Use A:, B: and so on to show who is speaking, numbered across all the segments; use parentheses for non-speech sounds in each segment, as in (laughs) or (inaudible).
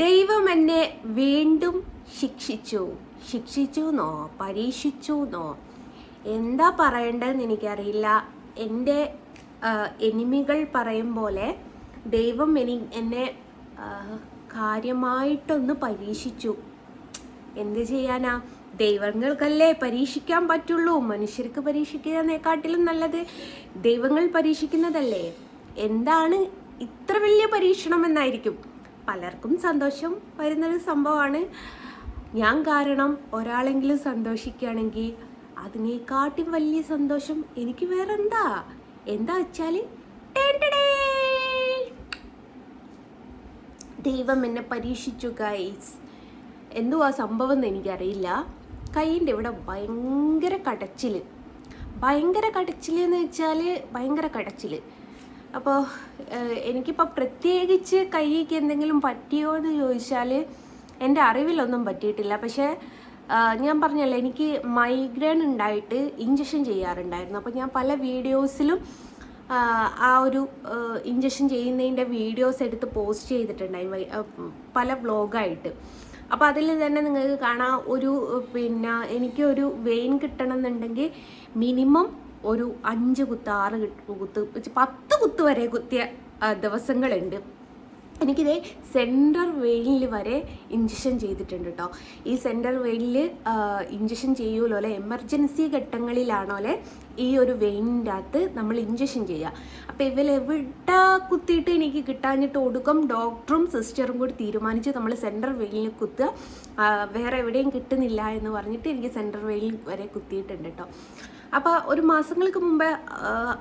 A: ദൈവം എന്നെ വീണ്ടും ശിക്ഷിച്ചു. ശിക്ഷിച്ചു എന്നോ പരീക്ഷിച്ചു എന്നോ എന്താ പറയേണ്ടതെന്ന് എനിക്കറിയില്ല. എന്റെ എനിമികൾ പറയും പോലെ ദൈവം എനി എന്നെ കാര്യമായിട്ടൊന്ന് പരീക്ഷിച്ചു. എന്ത് ചെയ്യാനാ? ദൈവങ്ങൾക്കല്ലേ പരീക്ഷിക്കാൻ പറ്റുള്ളൂ. മനുഷ്യർക്ക് പരീക്ഷിക്കുന്നതിനെക്കാട്ടിലും നല്ലത് ദൈവങ്ങൾ പരീക്ഷിക്കുന്നതല്ലേ? എന്താണ് ഇത്ര വലിയ പരീക്ഷണം എന്നായിരിക്കും. പലർക്കും സന്തോഷം വരുന്നൊരു സംഭവമാണ്. ഞാൻ കാരണം ഒരാളെങ്കിലും സന്തോഷിക്കുകയാണെങ്കിൽ അതിനെക്കാട്ടി വലിയ സന്തോഷം എനിക്ക് വേറെ എന്താ എന്താ വെച്ചാൽ ദൈവം എന്നെ പരീക്ഷിച്ചു ഗൈസ് എന്തുവാ സംഭവം എന്ന് എനിക്കറിയില്ല. കൈയിന്റെ ഇവിടെ ഭയങ്കര കടച്ചിൽ ഭയങ്കര കടച്ചിൽ എന്ന് വെച്ചാൽ ഭയങ്കര കടച്ചിൽ അപ്പോൾ എനിക്കിപ്പോൾ പ്രത്യേകിച്ച് കൈക്ക് എന്തെങ്കിലും പറ്റിയോ എന്ന് ചോദിച്ചാൽ എന്റെ അറിവിലൊന്നും പറ്റിയിട്ടില്ല. പക്ഷേ ഞാൻ പറഞ്ഞല്ലോ എനിക്ക് മൈഗ്രെയിൻ ഉണ്ടായിട്ട് ഇഞ്ചക്ഷൻ ചെയ്യാറുണ്ടായിരുന്നു. അപ്പോൾ ഞാൻ പല വീഡിയോസിലും ആ, ഒരു ഇഞ്ചക്ഷൻ ചെയ്യുന്നതിന്റെ വീഡിയോസ് എടുത്ത് പോസ്റ്റ് ചെയ്തിട്ടുണ്ടായി പല വ്ളോഗായിട്ട്. അപ്പോൾ അതിൽ തന്നെ നിങ്ങൾക്ക് കാണാം ഒരു പിന്നെ എനിക്കൊരു വെയിൻ കിട്ടണം എന്നുണ്ടെങ്കിൽ മിനിമം ഒരു അഞ്ച് കുത്ത് ആറ് കുത്ത് പത്ത് കുത്ത് വരെ കുത്തിയ ദിവസങ്ങളുണ്ട്. എനിക്കിത് സെന്റർ വെയിലിൽ വരെ ഇഞ്ചക്ഷൻ ചെയ്തിട്ടുണ്ട് കേട്ടോ ഈ സെന്റർ വെയിലിൽ ഇഞ്ചക്ഷൻ ചെയ്യുമല്ലോ അല്ലെ എമർജൻസി ഘട്ടങ്ങളിലാണോ അല്ലെ ഈ ഒരു വെയിനിന്റെ അകത്ത് നമ്മൾ ഇഞ്ചക്ഷൻ ചെയ്യുക. അപ്പോൾ ഇവൽ എവിടെ കുത്തിയിട്ട് എനിക്ക് കിട്ടാഞ്ഞിട്ട് ഒടുക്കം ഡോക്ടറും സിസ്റ്ററും കൂടി തീരുമാനിച്ച് നമ്മൾ സെന്റർ വെയിലിൽ കുത്തുക. വേറെ എവിടെയും കിട്ടുന്നില്ല എന്ന് പറഞ്ഞിട്ട് എനിക്ക് സെന്റർ വെയിലിൽ വരെ കുത്തിയിട്ടുണ്ട് കേട്ടോ അപ്പോൾ ഒരു മാസങ്ങൾക്ക് മുമ്പ്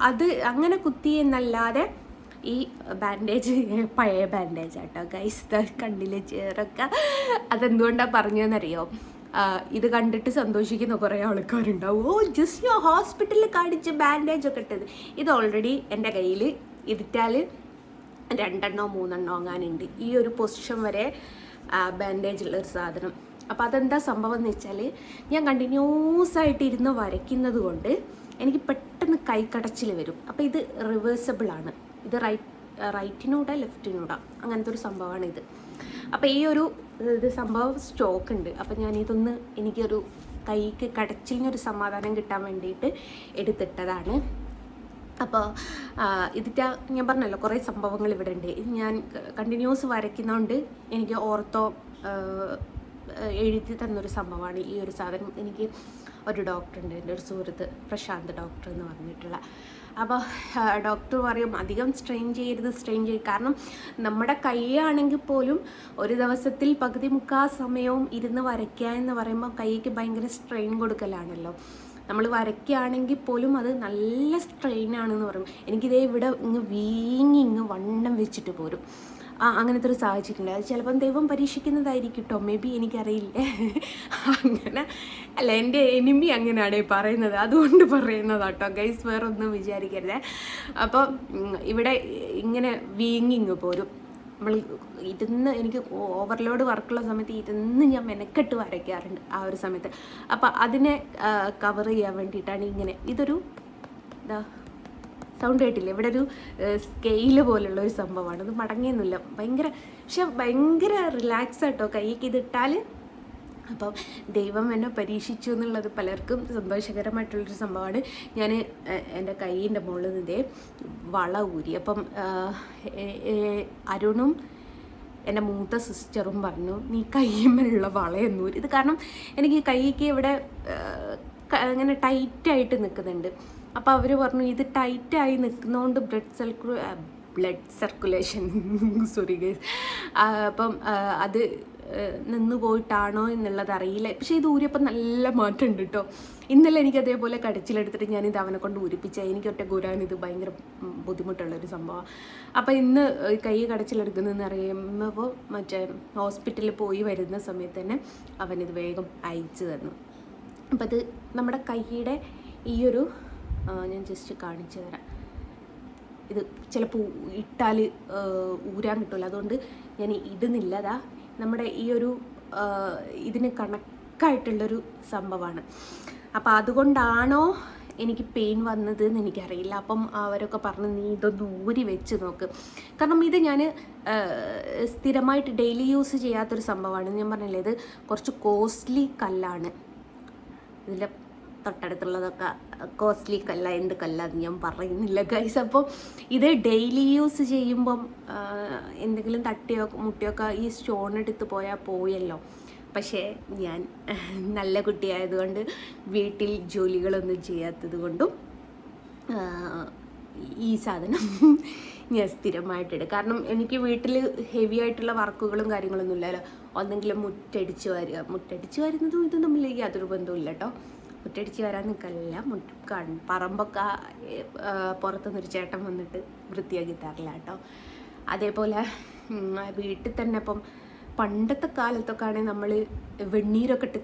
A: അത് അങ്ങനെ കുത്തി എന്നല്ലാതെ ഈ ബാൻഡേജ് പഴയ ബാൻഡേജ് ആട്ടോ ഗൈസ് കണ്ണിലെ ചേറൊക്കെ അതെന്തുകൊണ്ടാണ് പറഞ്ഞതെന്നറിയോ? ഇത് കണ്ടിട്ട് സന്തോഷിക്കുന്ന കുറേ ആൾക്കാരുണ്ടാവും. ഓ ജസ്റ്റ് ഞാൻ ഹോസ്പിറ്റലിൽ കാണിച്ച് ബാൻഡേജ് ഒക്കെ ഇട്ടത്. ഇത് ഓൾറെഡി എന്റെ കയ്യിൽ ഇതിട്ടാൽ രണ്ടെണ്ണോ മൂന്നെണ്ണോ അങ്ങാനുണ്ട്. ഈ ഒരു പൊസിഷൻ വരെ ബാൻഡേജ് ഉള്ള ഒരു സാധനം. അപ്പോൾ അതെന്താ സംഭവം എന്ന് വെച്ചാൽ ഞാൻ കണ്ടിന്യൂസ് ആയിട്ട് ഇരുന്ന് വരയ്ക്കുന്നത് കൊണ്ട് എനിക്ക് പെട്ടെന്ന് കൈക്കടച്ചിൽ വരും. അപ്പോൾ ഇത് റിവേഴ്സബിൾ ആണ്. ഇത് റൈറ്റ് റൈറ്റിനൂടെ ലെഫ്റ്റിനൂടെ അങ്ങനത്തെ ഒരു സംഭവമാണ് ഇത്. അപ്പോൾ ഈ ഒരു ഇത് സംഭവം സ്റ്റോക്ക് ഉണ്ട്. അപ്പോൾ ഞാൻ ഇതൊന്ന് എനിക്കൊരു കൈക്ക് കടച്ചിലിനൊരു സമാധാനം കിട്ടാൻ വേണ്ടിയിട്ട് എടുത്തിട്ടതാണ്. അപ്പോൾ ഇതിന്റെ ഞാൻ പറഞ്ഞല്ലോ കുറേ സംഭവങ്ങൾ ഇവിടെ ഉണ്ട്. ഞാൻ കണ്ടിന്യൂസ് വരയ്ക്കുന്നതുകൊണ്ട് എനിക്ക് ഓർത്തോ എഴുതി തന്നൊരു സംഭവമാണ് ഈ ഒരു സാധനം. എനിക്ക് ഒരു ഡോക്ടറുണ്ട് എന്റെ ഒരു സുഹൃത്ത് പ്രശാന്ത് ഡോക്ടർ എന്ന് പറഞ്ഞിട്ടുള്ള. അപ്പോൾ ഡോക്ടർ പറയും അധികം സ്ട്രെയിൻ ചെയ്യരുത് സ്ട്രെയിൻ ചെയ്യും. കാരണം നമ്മുടെ കൈയാണെങ്കിൽ പോലും ഒരു ദിവസത്തിൽ പകുതി മുക്കാൽ സമയവും ഇരുന്ന് വരയ്ക്കുക എന്ന് പറയുമ്പോൾ കൈക്ക് ഭയങ്കര സ്ട്രെയിൻ കൊടുക്കലാണല്ലോ. നമ്മൾ വരയ്ക്കുകയാണെങ്കിൽ പോലും അത് നല്ല സ്ട്രെയിൻ ആണെന്ന് പറയും. എനിക്കിതേ ഇവിടെ ഇങ്ങ് വീങ്ങി ഇങ്ങ് വണ്ണം വെച്ചിട്ട് പോരും. ആ അങ്ങനത്തെ ഒരു സാഹചര്യം ഉണ്ട് അത് ചിലപ്പം ദൈവം പരീക്ഷിക്കുന്നതായിരിക്കും കേട്ടോ മേ ബി എനിക്കറിയില്ലേ. അങ്ങനെ അല്ല എന്റെ എനിമി അങ്ങനെയാണ് പറയുന്നത്. അതുകൊണ്ട് പറയുന്നതാട്ടോ ഗൈസ് വേറൊന്നും വിചാരിക്കരുത്. അപ്പോൾ ഇവിടെ ഇങ്ങനെ വീങ്ങിങ് പോരും. നമ്മൾ ഇരുന്ന് എനിക്ക് ഓവർലോഡ് വർക്കുള്ള സമയത്ത് ഇരുന്ന് ഞാൻ മെനക്കെട്ട് വരയ്ക്കാറുണ്ട് ആ ഒരു സമയത്ത്. അപ്പോൾ അതിനെ കവർ ചെയ്യാൻ വേണ്ടിയിട്ടാണ് ഇങ്ങനെ. ഇതൊരു ഇതാ സൗണ്ട് കേട്ടില്ലേ? ഇവിടെ ഒരു സ്കെയിൽ പോലുള്ള ഒരു സംഭവമാണ്. ഇത് മടങ്ങിയൊന്നുമില്ല. ഭയങ്കര പക്ഷെ ഭയങ്കര റിലാക്സ് ആട്ടോ കൈക്ക് ഇതിട്ടാൽ അപ്പം ദൈവം എന്നെ പരീക്ഷിച്ചു എന്നുള്ളത് പലർക്കും സന്തോഷകരമായിട്ടുള്ളൊരു സംഭവമാണ്. ഞാൻ എന്റെ കൈയിന്റെ മുകളിൽ നിന്നേ വള ഊരി. അപ്പം അരുണും എന്റെ മൂത്ത സിസ്റ്ററും പറഞ്ഞു നീ കയ്യുമ്മലുള്ള വളയൊന്നും ഇത് കാരണം എനിക്ക് കൈക്ക് ഇവിടെ അങ്ങനെ ടൈറ്റായിട്ട് നിൽക്കുന്നുണ്ട്. അപ്പോൾ അവർ പറഞ്ഞു ഇത് ടൈറ്റായി നിൽക്കുന്നതുകൊണ്ട് ബ്ലഡ് സർക്കു ബ്ലഡ് സർക്കുലേഷൻ സോറി അപ്പം അത് നിന്ന് പോയിട്ടാണോ എന്നുള്ളത് അറിയില്ല. പക്ഷേ ഇത് ഊരിയപ്പോൾ നല്ല മാറ്റമുണ്ട് കേട്ടോ ഇന്നലെ എനിക്ക് അതേപോലെ കടച്ചിലെടുത്തിട്ട് ഞാനിത് അവനെ കൊണ്ട് ഊരിപ്പിച്ച. എനിക്ക് ഒറ്റ കൂരാൻ ഇത് ഭയങ്കര ബുദ്ധിമുട്ടുള്ളൊരു സംഭവമാണ് അപ്പോൾ ഇന്ന് കൈ കടച്ചിലെടുക്കുന്നതെന്ന് അറിയുമ്പോൾ മറ്റേ ഹോസ്പിറ്റലിൽ പോയി വരുന്ന സമയത്ത് തന്നെ അവനിത് വേഗം അയച്ചു തന്നു. അപ്പോൾ അത് നമ്മുടെ കൈയുടെ ഈ ഒരു ഞാൻ ജസ്റ്റ് കാണിച്ചു തരാം. ഇത് ചിലപ്പോൾ ഇട്ടാൽ ഊരാൻ കിട്ടില്ല അതുകൊണ്ട് ഞാൻ ഇടുന്നില്ല അതാ നമ്മുടെ ഈ ഒരു ഇതിന് കണക്കായിട്ടുള്ളൊരു സംഭവമാണ്. അപ്പോൾ അതുകൊണ്ടാണോ എനിക്ക് പെയിൻ വന്നത് എന്ന് എനിക്കറിയില്ല. അപ്പം അവരൊക്കെ പറഞ്ഞ് നീ ഇതൊന്ന് ഊരി വെച്ച് നോക്ക്. കാരണം ഇത് ഞാൻ സ്ഥിരമായിട്ട് ഡെയിലി യൂസ് ചെയ്യാത്തൊരു സംഭവമാണ്. ഞാൻ പറഞ്ഞില്ലേ ഇത് കുറച്ച് കോസ്റ്റ്ലി കല്ലാണ്. ഇതിന്റെ തൊട്ടടുത്തുള്ളതൊക്കെ കോസ്റ്റ്ലി കല്ല എന്ത് കല്ല എന്ന് ഞാൻ പറയുന്നില്ല ഗൈസ് അപ്പോൾ ഇത് ഡെയിലി യൂസ് ചെയ്യുമ്പം എന്തെങ്കിലും തട്ടിയോ മുട്ടിയോ ഒക്കെ ഈ സ്റ്റോൺ എടുത്ത് പോയാൽ പോയല്ലോ. പക്ഷേ ഞാൻ (laughs) നല്ല കുട്ടിയായതുകൊണ്ട് വീട്ടിൽ ജോലികളൊന്നും ചെയ്യാത്തത് കൊണ്ടും ഈ സാധനം (laughs) ഞാൻ സ്ഥിരമായിട്ടിടും കാരണം എനിക്ക് വീട്ടിൽ ഹെവി ആയിട്ടുള്ള വർക്കുകളും കാര്യങ്ങളൊന്നും ഇല്ലല്ലോ. ഒന്നെങ്കിലും മുറ്റടിച്ച് വരിക മുറ്റടിച്ച് വരുന്നതും ഇതും തമ്മിൽ യാതൊരു ബന്ധവും ഇല്ല കേട്ടോ മുറ്റടിച്ച് വരാൻ നിൽക്കല്ല പറമ്പൊക്കെ പുറത്തുനിന്നൊരു ചേട്ടൻ വന്നിട്ട് വൃത്തിയാക്കി തരില്ല കേട്ടോ. അതേപോലെ വീട്ടിൽ തന്നെ ഇപ്പം പണ്ടത്തെ കാലത്തൊക്കെ ആണെങ്കിൽ നമ്മൾ വെണ്ണീരൊക്കെ ഇട്ട്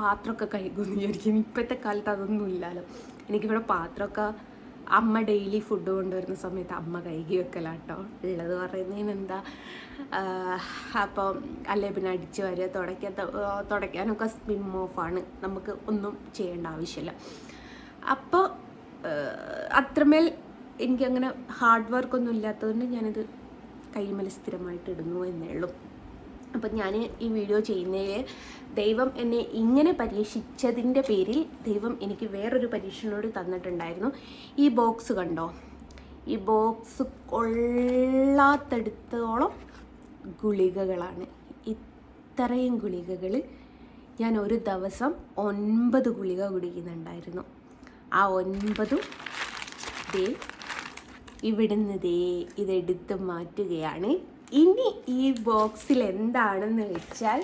A: പാത്രമൊക്കെ കഴുകുമെന്ന് വിചാരിക്കും. ഇപ്പോഴത്തെ കാലത്ത് അതൊന്നും ഇല്ലല്ലോ. എനിക്കിവിടെ പാത്രമൊക്കെ അമ്മ ഡെയിലി ഫുഡ് കൊണ്ടുവരുന്ന സമയത്ത് അമ്മ കഴുകി വെക്കലാട്ടോ. ഉള്ളത് പറയുന്നതിന് എന്താ അപ്പം അല്ലേ പിന്നെ അടിച്ച് വരിക തുടയ്ക്കാൻ തുടയ്ക്കാനൊക്കെ സ്പിം ഓഫാണ് നമുക്ക് ഒന്നും ചെയ്യേണ്ട ആവശ്യമില്ല. അപ്പോൾ അത്രമേൽ എനിക്കങ്ങനെ ഹാർഡ് വർക്കൊന്നും ഇല്ലാത്തതുകൊണ്ട് ഞാനിത് കൈമല സ്ഥിരമായിട്ട് ഇടുന്നു എന്നേ ഉള്ളൂ. അപ്പം ഞാൻ ഈ വീഡിയോ ചെയ്യുന്നതിൽ ദൈവം എന്നെ ഇങ്ങനെ പരീക്ഷിച്ചതിന്റെ പേരിൽ ദൈവം എനിക്ക് വേറൊരു പരീക്ഷണോട് തന്നിട്ടുണ്ടായിരുന്നു. ഈ ബോക്സ് കണ്ടോ? ഈ ബോക്സ് കൊള്ളാത്തടുത്തോളം ഗുളികകളാണ്. ഇത്രയും ഗുളികകൾ ഞാൻ ഒരു ദിവസം ഒൻപത് ഗുളിക കുടിക്കുന്നുണ്ടായിരുന്നു. ആ ഒൻപതും ദേ ഇവിടുന്ന് ദേ ഇതെടുത്ത് മാറ്റുകയാണ്. ഇനി ഈ ബോക്സിൽ എന്താണെന്ന് വെച്ചാൽ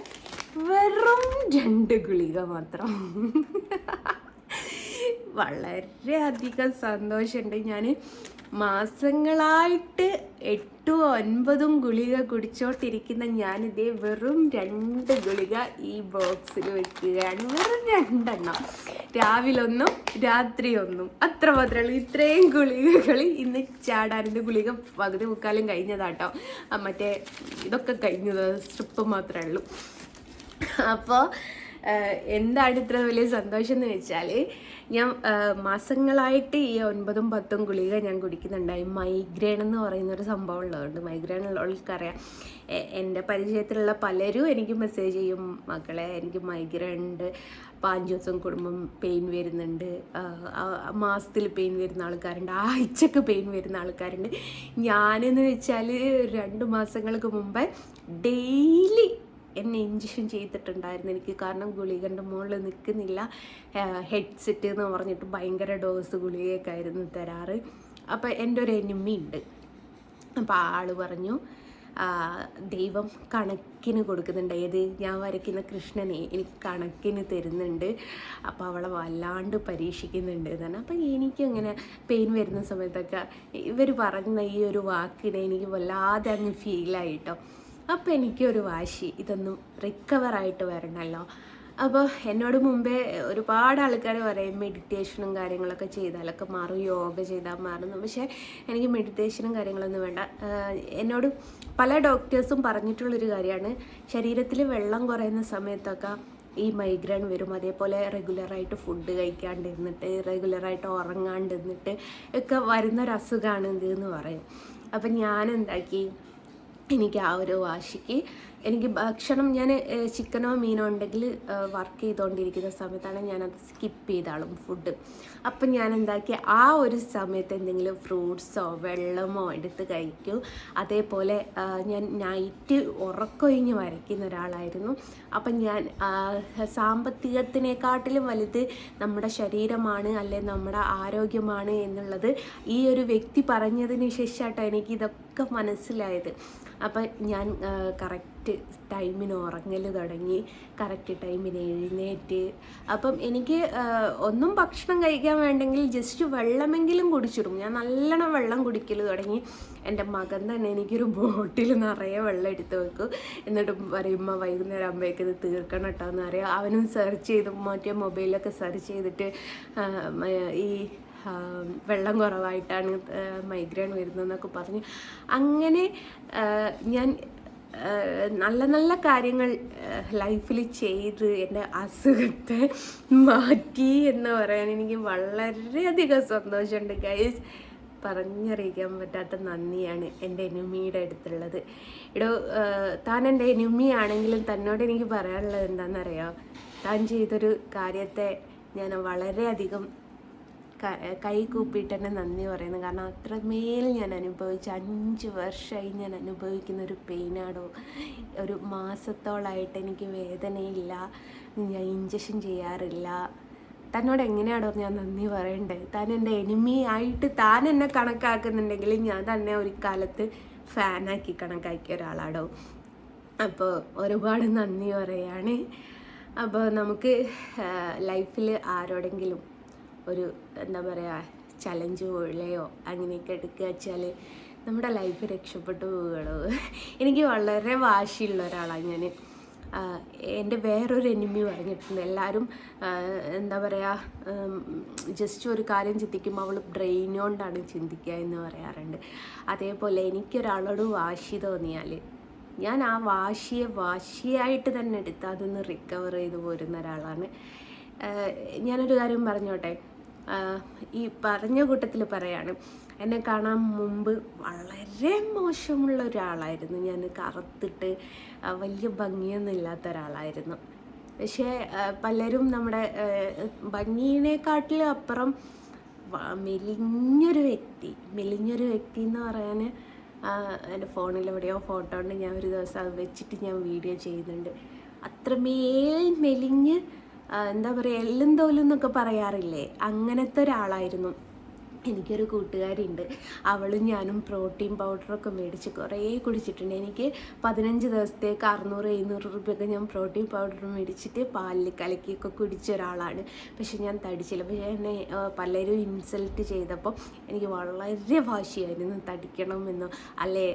A: വെറും രണ്ട് ഗുളിക മാത്രം. (laughs) വളരെയധികം സന്തോഷമുണ്ട്. ഞാൻ മാസങ്ങളായിട്ട് എട്ടും ഒൻപതും ഗുളിക കുടിച്ചോണ്ടിരിക്കുന്ന ഞാനിതേ വെറും രണ്ട് ഗുളിക ഈ ബോക്സിൽ വെക്കുകയാണ്. വെറും രണ്ടെണ്ണം. രാവിലെ ഒന്നും രാത്രി ഒന്നും അത്ര മാത്രമേ ഇത്രയും ഗുളികകൾ ഇന്ന് ചാടാനിന്റെ ഗുളിക പകുതി മുക്കാലും കഴിഞ്ഞതാട്ടോ. മറ്റേ ഇതൊക്കെ കഴിഞ്ഞത്. സ്ട്രിപ്പ് മാത്രമേ ഉള്ളൂ അപ്പോൾ എന്താണ് ഇത്ര വലിയ സന്തോഷം എന്ന് വെച്ചാൽ ഞാൻ മാസങ്ങളായിട്ട് ഈ ഒൻപതും പത്തും ഗുളിക ഞാൻ കുടിക്കുന്നുണ്ടായി മൈഗ്രെയിൻ എന്ന് പറയുന്ന ഒരു സംഭവം ഉള്ളതുകൊണ്ട് മൈഗ്രെയിൻ ഉള്ളവർക്കറിയാം. എന്റെ പരിചയത്തിലുള്ള പലരും എനിക്ക് മെസ്സേജ് ചെയ്യും മക്കളെ എനിക്ക് മൈഗ്രെയിൻ ഉണ്ട്. അപ്പോൾ അഞ്ച് ദിവസം കുടുംബം പെയിൻ വരുന്നുണ്ട്. മാസത്തിൽ പെയിൻ വരുന്ന ആൾക്കാരുണ്ട്. ആഴ്ചക്ക് പെയിൻ വരുന്ന ആൾക്കാരുണ്ട്. ഞാനെന്ന് വെച്ചാൽ രണ്ട് മാസങ്ങൾക്ക് മുമ്പേ ഡെയിലി എന്നെ ഇഞ്ചക്ഷൻ ചെയ്തിട്ടുണ്ടായിരുന്നു. എനിക്ക് കാരണം ഗുളികന്റെ മുകളിൽ നിൽക്കുന്നില്ല. ഹെഡ്സെറ്റ് എന്ന് പറഞ്ഞിട്ട് ഭയങ്കര ഡോസ് ഗുളികയൊക്കെ ആയിരുന്നു തരാറ്. അപ്പോൾ എന്റെ ഒരു എനിമി ഉണ്ട്. അപ്പോൾ ആൾ പറഞ്ഞു ദൈവം കണക്കിന് കൊടുക്കുന്നുണ്ട്. ഏത്? ഞാൻ വരയ്ക്കുന്ന കൃഷ്ണനെ എനിക്ക് കണക്കിന് തരുന്നുണ്ട്. അപ്പോൾ അവളെ വല്ലാണ്ട് പരീക്ഷിക്കുന്നുണ്ട് എന്നാണ് അപ്പം എനിക്കങ്ങനെ പെയിൻ വരുന്ന സമയത്തൊക്കെ ഇവർ പറഞ്ഞ ഈ ഒരു വാക്കിനെ എനിക്ക് വല്ലാതെ അങ്ങ് ഫീലായിട്ടോ അപ്പോൾ എനിക്കൊരു വാശി. ഇതൊന്നും റിക്കവറായിട്ട് വരണമല്ലോ അപ്പോൾ എന്നോട് മുമ്പേ ഒരുപാട് ആൾക്കാർ പറയും മെഡിറ്റേഷനും കാര്യങ്ങളൊക്കെ ചെയ്താലൊക്കെ മാറും യോഗ ചെയ്താൽ മാറുന്നു പക്ഷേ എനിക്ക് മെഡിറ്റേഷനും കാര്യങ്ങളൊന്നും വേണ്ട. എന്നോട് പല ഡോക്ടേഴ്സും പറഞ്ഞിട്ടുള്ളൊരു കാര്യമാണ്. ശരീരത്തിൽ വെള്ളം കുറയുന്ന സമയത്തൊക്കെ ഈ മൈഗ്രെയിൻ വരും. അതേപോലെ റെഗുലറായിട്ട് ഫുഡ് കഴിക്കാണ്ടിരുന്നിട്ട് റെഗുലറായിട്ട് ഉറങ്ങാണ്ടിരുന്നിട്ട് ഒക്കെ വരുന്നൊരസുഖമാണ് ഇത് എന്ന് പറയും. അപ്പം ഞാൻ എന്താക്കി എനിക്ക് ആ ഒരു വാശിക്ക് എനിക്ക് ഭക്ഷണം ഞാൻ ചിക്കനോ മീനോ ഉണ്ടെങ്കിൽ വർക്ക് ചെയ്തുകൊണ്ടിരിക്കുന്ന സമയത്താണ് ഞാനത് സ്കിപ്പ് ചെയ്താളും ഫുഡ് അപ്പം ഞാൻ എന്താക്കി ആ ഒരു സമയത്ത് എന്തെങ്കിലും ഫ്രൂട്ട്സോ വെള്ളമോ എടുത്ത് കഴിക്കും. അതേപോലെ ഞാൻ നൈറ്റ് ഉറക്കൊഴിഞ്ഞ് വരയ്ക്കുന്ന ഒരാളായിരുന്നു. അപ്പം ഞാൻ സാമ്പത്തികത്തിനെക്കാട്ടിലും വലുത് നമ്മുടെ ശരീരമാണ് അല്ലെ നമ്മുടെ ആരോഗ്യമാണ് എന്നുള്ളത് ഈ ഒരു വ്യക്തി പറഞ്ഞതിന് ശേഷമായിട്ടോ എനിക്ക് ഇതൊക്കെ മനസ്സിലായത്. അപ്പം ഞാൻ കറക്റ്റ് ടൈമിന് ഉറങ്ങൽ തുടങ്ങി കറക്റ്റ് ടൈമിന് എഴുന്നേറ്റ്. അപ്പം എനിക്ക് ഒന്നും ഭക്ഷണം കഴിക്കാൻ വേണ്ടെങ്കിൽ ജസ്റ്റ് വെള്ളമെങ്കിലും കുടിച്ചിടും. ഞാൻ നല്ലോണം വെള്ളം കുടിക്കൽ തുടങ്ങി. എന്റെ മകൻ തന്നെ എനിക്കൊരു ബോട്ടിൽ നിറയെ വെള്ളം എടുത്ത് വെക്കും. എന്നിട്ട് പറയുമ്പോൾ വൈകുന്നേരം ആകുമ്പോഴേക്ക് ഇത് തീർക്കണം കേട്ടോ എന്ന് അറിയാം അവനും സെർച്ച് ചെയ്ത് മറ്റേ മൊബൈലൊക്കെ സെർച്ച് ചെയ്തിട്ട് ഈ വെള്ളം കുറവായിട്ടാണ് മൈഗ്രെയിൻ വരുന്നതെന്നൊക്കെ പറഞ്ഞ്. അങ്ങനെ ഞാൻ നല്ല നല്ല കാര്യങ്ങൾ ലൈഫിൽ ചെയ്ത് എന്റെ അസുഖത്തെ മാറ്റി എന്ന് പറയാൻ എനിക്ക് വളരെയധികം സന്തോഷമുണ്ട് ഗൈസ് പറഞ്ഞറിയിക്കാൻ പറ്റാത്ത നന്ദിയാണ് എന്റെ എനിമിയുടെ അടുത്തുള്ളത്. ഇടോ താൻ എന്റെ എനിമിയാണെങ്കിലും തന്നോട് എനിക്ക് പറയാനുള്ളത് എന്താണെന്നറിയാം? താൻ ചെയ്തൊരു കാര്യത്തെ ഞാൻ വളരെയധികം ക- കൂപ്പിയിട്ട് തന്നെ നന്ദി പറയുന്നു. കാരണം അത്രമേൽ ഞാൻ അനുഭവിച്ച അഞ്ച് വർഷമായി ഞാൻ അനുഭവിക്കുന്ന ഒരു പെയിനാടോ ഒരു മാസത്തോളായിട്ട് എനിക്ക് വേദനയില്ല ഞാൻ ഇഞ്ചക്ഷൻ ചെയ്യാറില്ല. തന്നോട് എങ്ങനെയാണോ ഞാൻ നന്ദി പറയണ്ടേ? താൻ എന്റെ എനിമി ആയിട്ട് താൻ എന്നെ കണക്കാക്കുന്നുണ്ടെങ്കിൽ ഞാൻ തന്നെ ഒരു കാലത്ത് ഫാനാക്കി കണക്കാക്കിയ ഒരാളാടോ. അപ്പോൾ ഒരുപാട് നന്ദി പറയാണ്. അപ്പോൾ നമുക്ക് ലൈഫിൽ ആരോടെങ്കിലും ഒരു എന്താ പറയുക ചലഞ്ച് പോലെയോ അങ്ങനെയൊക്കെ എടുക്കുക വെച്ചാൽ നമ്മുടെ ലൈഫ് രക്ഷപ്പെട്ടു പോവുകയുള്ളൂ എനിക്ക് വളരെ വാശിയുള്ള ഒരാളാണ് ഞാൻ എന്റെ വേറൊരു എനിമി പറഞ്ഞിട്ടുണ്ട്. എല്ലാവരും എന്താ പറയുക ജസ്റ്റ് ഒരു കാര്യം ചിന്തിക്കുമ്പോൾ അവൾ ബ്രെയിൻ കൊണ്ടാണ് ചിന്തിക്കുക എന്ന് പറയാറുണ്ട്. അതേപോലെ എനിക്കൊരാളോട് വാശി തോന്നിയാൽ ഞാൻ ആ വാശിയെ വാശിയായിട്ട് തന്നെ എടുത്ത് അതൊന്ന് റിക്കവർ ചെയ്ത് പോരുന്ന ഒരാളാണ്. ഞാനൊരു കാര്യം പറഞ്ഞോട്ടെ? ഈ പറഞ്ഞ കൂട്ടത്തിൽ പറയാണ് എന്നെ കാണാൻ മുമ്പ് വളരെ മോശമുള്ള ഒരാളായിരുന്നു. ഞാൻ കറുത്തിട്ട് വലിയ ഭംഗിയൊന്നും ഇല്ലാത്ത ഒരാളായിരുന്നു പക്ഷേ പലരും നമ്മുടെ ഭംഗിയിനെക്കാട്ടിലും അപ്പുറം മെലിഞ്ഞൊരു വ്യക്തി മെലിഞ്ഞൊരു വ്യക്തി എന്ന് പറയാൻ എന്റെ ഫോണിൽ എവിടെയോ ഫോട്ടോ ഉണ്ട്. ഞാൻ ഒരു ദിവസം അത് വെച്ചിട്ട് ഞാൻ വീഡിയോ ചെയ്യുന്നുണ്ട്. അത്രമേൽ മെലിഞ്ഞ് എന്താ പറയുക എല്ലും തോലും എന്നൊക്കെ പറയാറില്ലേ? അങ്ങനത്തെ ഒരാളായിരുന്നു. എനിക്കൊരു കൂട്ടുകാരിയുണ്ട്. അവളും ഞാനും പ്രോട്ടീൻ പൗഡറൊക്കെ മേടിച്ച് കുറേ കുടിച്ചിട്ടുണ്ട്. എനിക്ക് പതിനഞ്ച് ദിവസത്തേക്ക് അറുന്നൂറ് എഴുന്നൂറ് രൂപയൊക്കെ ഞാൻ പ്രോട്ടീൻ പൗഡർ മേടിച്ചിട്ട് പാലിൽ കലക്കിയൊക്കെ കുടിച്ച ഒരാളാണ്. പക്ഷെ ഞാൻ തടിച്ചില്ല. പക്ഷേ എന്നെ പലരും ഇൻസൾട്ട് ചെയ്തപ്പോൾ എനിക്ക് വളരെ വാശിയായിരുന്നു തടിക്കണമെന്നോ. അല്ലേ?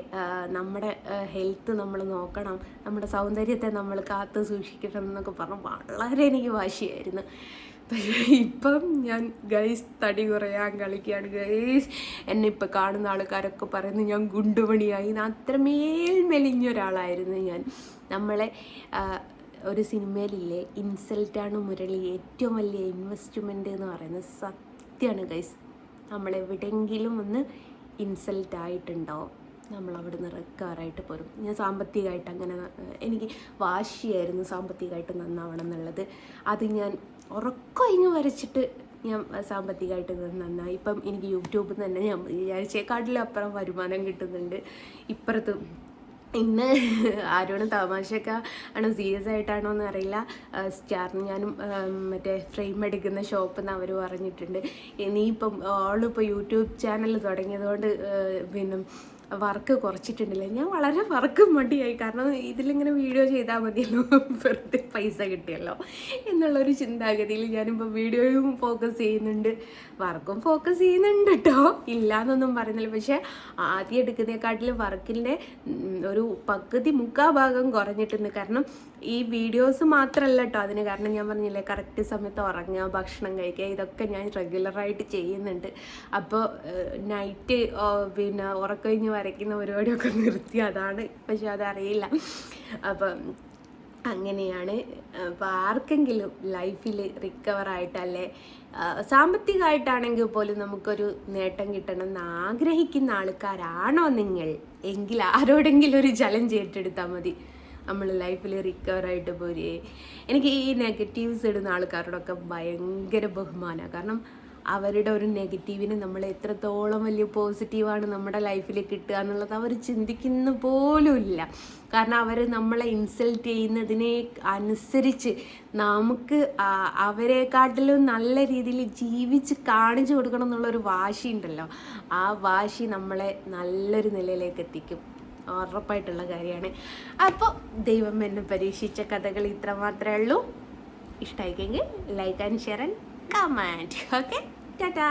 A: നമ്മുടെ ഹെൽത്ത് നമ്മൾ നോക്കണം. നമ്മുടെ സൗന്ദര്യത്തെ നമ്മൾ കാത്തു സൂക്ഷിക്കണം എന്നൊക്കെ പറഞ്ഞു വളരെ എനിക്ക് വാശിയായിരുന്നു. (laughs) ഇപ്പം ഞാൻ ഗൈസ് തടി കുറയാൻ കളിക്കുകയാണ്. ഗൈസ് എന്നെ ഇപ്പം കാണുന്ന ആൾക്കാരൊക്കെ പറയുന്നത് ഞാൻ ഗുണ്ടുമണിയായി. അത്രമേൽ മെലിഞ്ഞ ഒരാളായിരുന്നു ഞാൻ. നമ്മളെ ഒരു സിനിമയിലില്ലേ ഇൻസൾട്ടാണ് മുരളി ഏറ്റവും വലിയ ഇൻവെസ്റ്റ്മെന്റ് എന്ന് പറയുന്നത് സത്യമാണ് ഗൈസ് നമ്മളെവിടെയെങ്കിലും ഒന്ന് ഇൻസൾട്ട് ആയിട്ടുണ്ടാവും നമ്മൾ അവിടെ നിന്ന് റെക്കാറായിട്ട് പോരും. ഞാൻ സാമ്പത്തികമായിട്ട് അങ്ങനെ എനിക്ക് വാശിയായിരുന്നു സാമ്പത്തികമായിട്ട് നന്നാവണം എന്നുള്ളത്. അത് ഞാൻ ഉറക്കൊഴിഞ്ഞ് വരച്ചിട്ട് ഞാൻ സാമ്പത്തികമായിട്ട് നന്നായി. ഇപ്പം എനിക്ക് യൂട്യൂബിൽ തന്നെ ഞാൻ വിചാരിച്ചേക്കാട്ടിലും അപ്പുറം വരുമാനം കിട്ടുന്നുണ്ട്. ഇപ്പുറത്തും ഇന്ന് ആരോടും തമാശയൊക്കെ ആണോ സീരിയസ് ആയിട്ടാണോ എന്ന് അറിയില്ല. സ്റ്റാറിന് ഞാനും മറ്റേ ഫ്രെയിം എടുക്കുന്ന ഷോപ്പ് എന്ന് അവർ പറഞ്ഞിട്ടുണ്ട്. ഇനിയിപ്പം ആളിപ്പോൾ യൂട്യൂബ് ചാനൽ തുടങ്ങിയതുകൊണ്ട് പിന്നെ വർക്ക് കുറച്ചിട്ടുണ്ടല്ലേ? ഞാൻ വളരെ വർക്ക് മടിയായി. കാരണം ഇതിലിങ്ങനെ വീഡിയോ ചെയ്താൽ മതിയല്ലോ. (laughs) വെറുതെ പൈസ കിട്ടിയല്ലോ എന്നുള്ളൊരു ചിന്താഗതിയിൽ ഞാനിപ്പോൾ വീഡിയോയും ഫോക്കസ് ചെയ്യുന്നുണ്ട്. വർക്കും ഫോക്കസ് ചെയ്യുന്നുണ്ട് കേട്ടോ ഇല്ല എന്നൊന്നും പറയുന്നില്ല. പക്ഷേ ആദ്യം എടുക്കുന്നതിനെക്കാട്ടിലും വർക്കിന്റെ ഒരു പകുതി മുക്കാഭാഗം കുറഞ്ഞിട്ടുണ്ട്. കാരണം ഈ വീഡിയോസ് മാത്രമല്ല കേട്ടോ അതിന് കാരണം ഞാൻ പറഞ്ഞില്ലേ കറക്റ്റ് സമയത്ത് ഉറങ്ങുക ഭക്ഷണം കഴിക്കുക ഇതൊക്കെ ഞാൻ റെഗുലറായിട്ട് ചെയ്യുന്നുണ്ട്. അപ്പോൾ നൈറ്റ് പിന്നെ ഉറക്കഴിഞ്ഞ് വരയ്ക്കുന്ന പരിപാടിയൊക്കെ നിർത്തി. അതാണ് പക്ഷെ അതറിയില്ല. അപ്പം അങ്ങനെയാണ്. അപ്പോൾ ആർക്കെങ്കിലും ലൈഫിൽ റിക്കവറായിട്ടല്ലേ സാമ്പത്തികമായിട്ടാണെങ്കിൽ പോലും നമുക്കൊരു നേട്ടം കിട്ടണം എന്ന് ആഗ്രഹിക്കുന്ന ആൾക്കാരാണോ നിങ്ങൾ? എങ്കിൽ ആരോടെങ്കിലും ഒരു ചലഞ്ച് ഏറ്റെടുത്താൽ മതി. നമ്മൾ ലൈഫിൽ റിക്കവറായിട്ട് പോരേ. എനിക്ക് ഈ നെഗറ്റീവ്സ് ഇടുന്ന ആൾക്കാരോടൊക്കെ ഭയങ്കര ബഹുമാനമാണ് കാരണം അവരുടെ ഒരു നെഗറ്റീവിന് നമ്മൾ എത്രത്തോളം വലിയ പോസിറ്റീവാണ് നമ്മുടെ ലൈഫിൽ കിട്ടുക എന്നുള്ളത് അവർ ചിന്തിക്കുന്ന പോലുമില്ല കാരണം അവർ നമ്മളെ ഇൻസൾട്ട് ചെയ്യുന്നതിനെ അനുസരിച്ച് നമുക്ക് അവരെക്കാട്ടിലും നല്ല രീതിയിൽ ജീവിച്ച് കാണിച്ചു കൊടുക്കണം എന്നുള്ളൊരു വാശി ഉണ്ടല്ലോ ആ വാശി നമ്മളെ നല്ലൊരു നിലയിലേക്ക് എത്തിക്കും. ഉറപ്പായിട്ടുള്ള കാര്യമാണ്. അപ്പോൾ ദൈവം എന്നെ പരീക്ഷിച്ച കഥകൾ ഇത്ര മാത്രമേ ഉള്ളൂ. ഇഷ്ടമായിക്കെങ്കിൽ like and share and comment okay tata